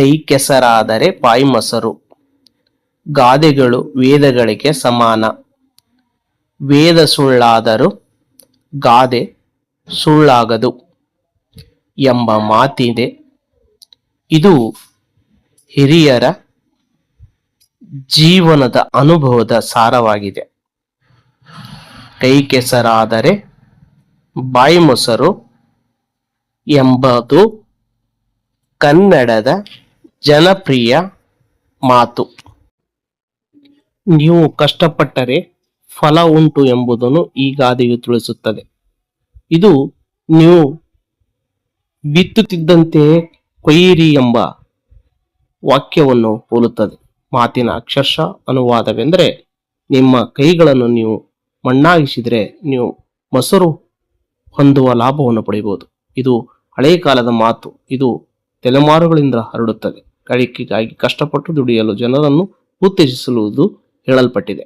ಕೈ ಕೆಸರಾದರೆ ಬಾಯಿ ಮೊಸರು ಗಾದೆಗಳು ವೇದಗಳಿಗೆ ಸಮಾನ. ವೇದ ಸುಳ್ಳಾದರೂ ಗಾದೆ ಸುಳ್ಳಾಗದು ಎಂಬ ಮಾತಿದೆ. ಇದು ಹಿರಿಯರ ಜೀವನದ ಅನುಭವದ ಸಾರವಾಗಿದೆ. ಕೈ ಕೆಸರಾದರೆ ಬಾಯಿ ಮೊಸರು ಎಂಬುದು ಕನ್ನಡದ ಜನಪ್ರಿಯ ಮಾತು. ನೀವು ಕಷ್ಟಪಟ್ಟರೆ ಫಲ ಉಂಟು ಎಂಬುದನ್ನು ಈ ಗಾದೆಯು ತಿಳಿಸುತ್ತದೆ. ಇದು ನೀವು ಬಿತ್ತುತ್ತಿದ್ದಂತೆಯೇ ಕೊಯ್ಯಿರಿ ಎಂಬ ವಾಕ್ಯವನ್ನು ಹೋಲುತ್ತದೆ. ಮಾತಿನ ಅಕ್ಷರಶಃ ಅನುವಾದವೆಂದರೆ ನಿಮ್ಮ ಕೈಗಳನ್ನು ನೀವು ಮಣ್ಣಾಗಿಸಿದರೆ ನೀವು ಮೊಸರು ಹೊಂದುವ ಲಾಭವನ್ನು ಪಡೆಯಬಹುದು. ಇದು ಹಳೆಯ ಕಾಲದ ಮಾತು. ಇದು ತಲೆಮಾರುಗಳಿಂದ ಹರಡುತ್ತದೆ. ಕಷ್ಟಪಟ್ಟು ದುಡಿಯಲು ಜನರನ್ನು ಉತ್ತೇಜಿಸಲು ಹೇಳಲ್ಪಟ್ಟಿದೆ.